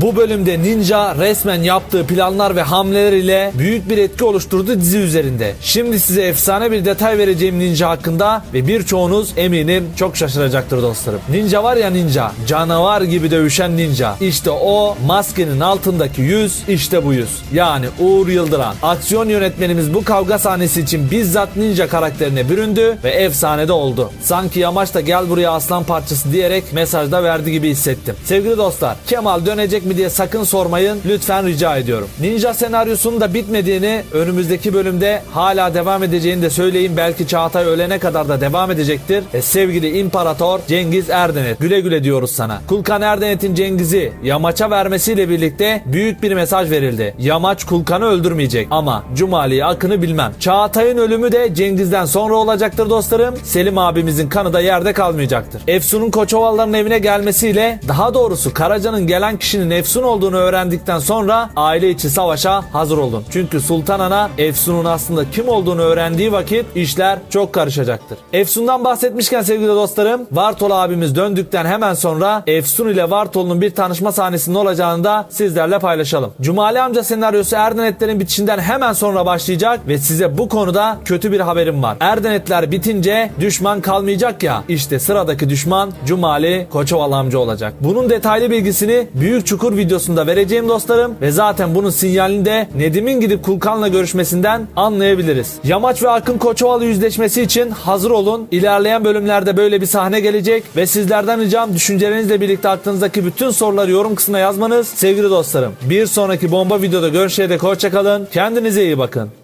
Bu bölümde Ninja resmen yaptığı planlar ve hamleler ile büyük bir etki oluşturdu dizi üzerinde. Şimdi size efsane bir detay vereceğim Ninja hakkında ve birçoğunuz eminim çok şaşıracaktır dostlarım. Ninja var ya Ninja, canavar gibi dövüşen Ninja. İşte o maskenin altındaki yüz, işte bu yüz. Yani Uğur Yıldıran. Aksiyon yönetmenimiz bu kavga sahnesi için bizzat Ninja karakterine büründü ve efsanede oldu. Sanki Yamaç da gel buraya aslan parçası diyerek mesajda verdi gibi hissettim. Sevgili dostlar, Kemal dönecek mi diye sakın sormayın. Lütfen rica ediyorum. Ninja senaryosunun da bitmediğini, önümüzdeki bölümde hala devam edeceğini de söyleyeyim. Belki Çağatay ölene kadar da devam edecektir. E, sevgili İmparator Cengiz Erdenet. Güle güle diyoruz sana. Kulkan Erdenet'in Cengiz'i Yamaç'a vermesiyle birlikte büyük bir mesaj verildi. Yamaç Kulkan'ı öldürmeyecek ama Cumali'yi Akın'ı bilmem. Çağatay'ın ölümü de Cengiz'den sonra olacaktır dostlarım. Selim abimizin kanı da yerde kalmayacaktır. Efsun'un Koçovalların evine gelmesiyle daha doğrusu Karaca'nın gelen kişinin Efsun olduğunu öğrendikten sonra aile içi savaşa hazır olun. Çünkü Sultan Ana Efsun'un aslında kim olduğunu öğrendiği vakit işler çok karışacaktır. Efsun'dan bahsetmişken sevgili dostlarım Vartol abimiz döndükten hemen sonra Efsun ile Vartol'un bir tanışma sahnesinin olacağını da sizlerle paylaşalım. Cumali amca senaryosu Erdenetlerin bitişinden hemen sonra başlayacak ve size bu konuda kötü bir haberim var. Erdenetler bitince düşman kalmayacak ya işte sıradaki düşman Cumali Koçoval amca olacak. Bunun detaylı bilgisini Büyük Çukur videosunda vereceğim dostlarım ve zaten bunun sinyalini de Nedim'in gidip Kulkan'la görüşmesinden anlayabiliriz. Yamaç ve Akın Koçovalı yüzleşmesi için hazır olun. İlerleyen bölümlerde böyle bir sahne gelecek ve sizlerden ricam düşüncelerinizle birlikte aklınızdaki bütün soruları yorum kısmına yazmanız sevgili dostlarım. Bir sonraki bomba videoda görüşene dek hoşçakalın. Kendinize iyi bakın.